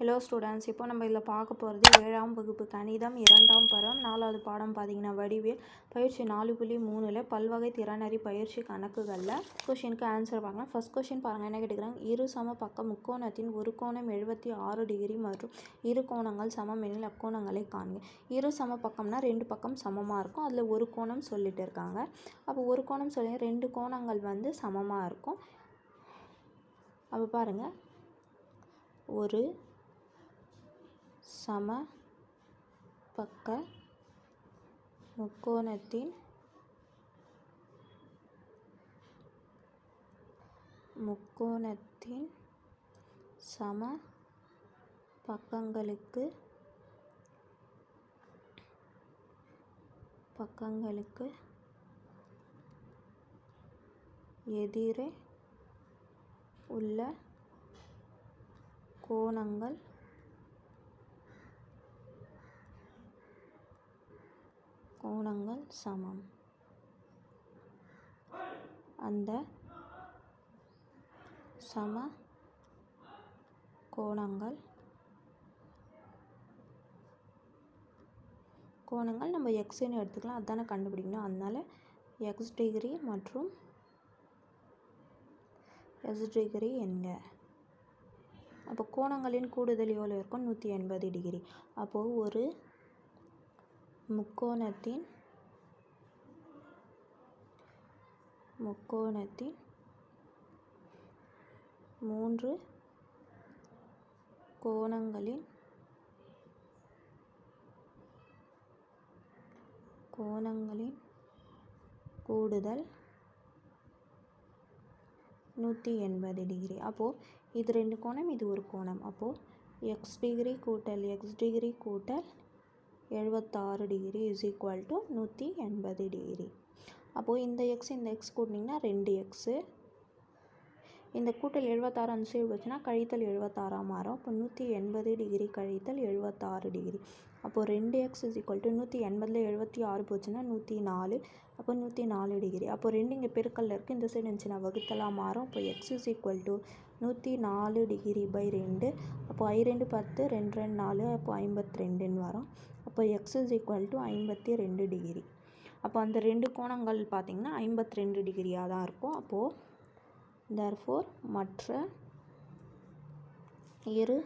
Hello students இப்போ நம்ம இதில் பார்க்க போகிறது ஏழாம் வகுப்பு கணிதம் இரண்டாம் பரம் நாலாவது பாடம் பார்த்தீங்கன்னா வடிவேல் பயிற்சி நாலு புள்ளி மூணில் பல்வகை திறனறி பயிற்சி கணக்குகளில் கொஷினுக்கு ஆன்சர் பார்க்கலாம். ஃபர்ஸ்ட் கொஷின் பாருங்கள் என்ன கேட்டுக்கிறாங்க? இரு சம பக்க முக்கோணத்தின் ஒரு கோணம் எழுபத்தி ஆறு டிகிரி மற்றும் இரு கோணங்கள் சமம் எனில் அக்கோணங்களை காண்க. இரு சம பக்கம்னா ரெண்டு பக்கம் சமமாக இருக்கும். அதில் ஒரு கோணம் சொல்லிட்டு இருக்காங்க. அப்போ ஒரு கோணம் சொல்லி ரெண்டு கோணங்கள் வந்து சமமாக இருக்கும். அப்போ பாருங்கள் ஒரு சம பக்க முக்கோணத்தின் முக்கோணத்தின் சம பக்கங்களுக்கு பக்கங்களுக்கு எதிரே உள்ள கோணங்கள் கோணங்கள் சமம். அந்த சம கோணங்கள் கோணங்கள் நம்ம எக்ஸ்ன்னு எடுத்துக்கலாம். அதானே கண்டுபிடிக்கணும். அதனால் எக்ஸ் டிகிரி மற்றும் எஸ் டிகிரி என்க. அப்போ கோணங்களின் கூடுதல் எவ்வளோ இருக்கும்? நூற்றி எண்பது டிகிரி அப்போது ஒரு முக்கோணத்தின் முக்கோணத்தின் மூன்று கோணங்களின் கோணங்களின் கூடுதல் நூற்றி எண்பது டிகிரி. அப்போது இது ரெண்டு கோணம் இது ஒரு கோணம். அப்போது எக்ஸ் டிகிரி கூட்டல் எக்ஸ் டிகிரி கூட்டல் எழுபத்தாறு டிகிரி இஸ் ஈக்குவல் டு நூற்றி எண்பது டிகிரி அப்போது இந்த எக்ஸ் இந்த எக்ஸ் கூட்டினீங்கன்னா ரெண்டு எக்ஸு இந்த கூட்டல் எழுபத்தாறு அஞ்சு சைடு வச்சுன்னா கழித்தல் எழுபத்தாறாக மாறும். அப்போ நூற்றி எண்பது டிகிரி கழித்தல் எழுபத்தாறு டிகிரி அப்போது ரெண்டு எக்ஸ் இஸ் ஈக்குவல் டு நூற்றி எண்பதில் எழுபத்தி ஆறு போச்சுன்னா நூற்றி நாலு. அப்போ நூற்றி நாலு டிகிரி அப்போ ரெண்டு இங்கே பெருக்கல்ல இருக்குது இந்த சைடு இருந்துச்சுன்னா வகுத்தலாக மாறும். அப்போ எக்ஸ் இஸ் ஈக்குவல் டு நூற்றி நாலு டிகிரி பை ரெண்டு. அப்போது ஐ ரெண்டு பத்து ரெண்டு ரெண்டு நாலு அப்போது ஐம்பத்தி ரெண்டுன்னு வரும். அப்போ எக்ஸ் இஸ் ஈக்குவல் டு ஐம்பத்தி ரெண்டு டிகிரி அப்போ அந்த ரெண்டு கோணங்கள் பார்த்திங்கன்னா ஐம்பத்தி ரெண்டு டிகிரியாக தான் இருக்கும். அப்போது தேர்ஃபோர் மற்ற இரு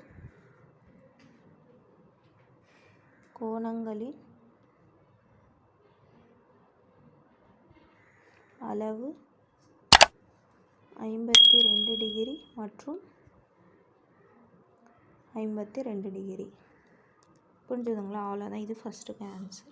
கோணங்களின் அளவு ஐம்பத்தி ரெண்டு டிகிரி மற்றும் ஐம்பத்தி ரெண்டு டிகிரி புரிஞ்சுதுங்களா? அவ்வளோதான் இது ஃபஸ்ட்டுக்கு ஆன்சர்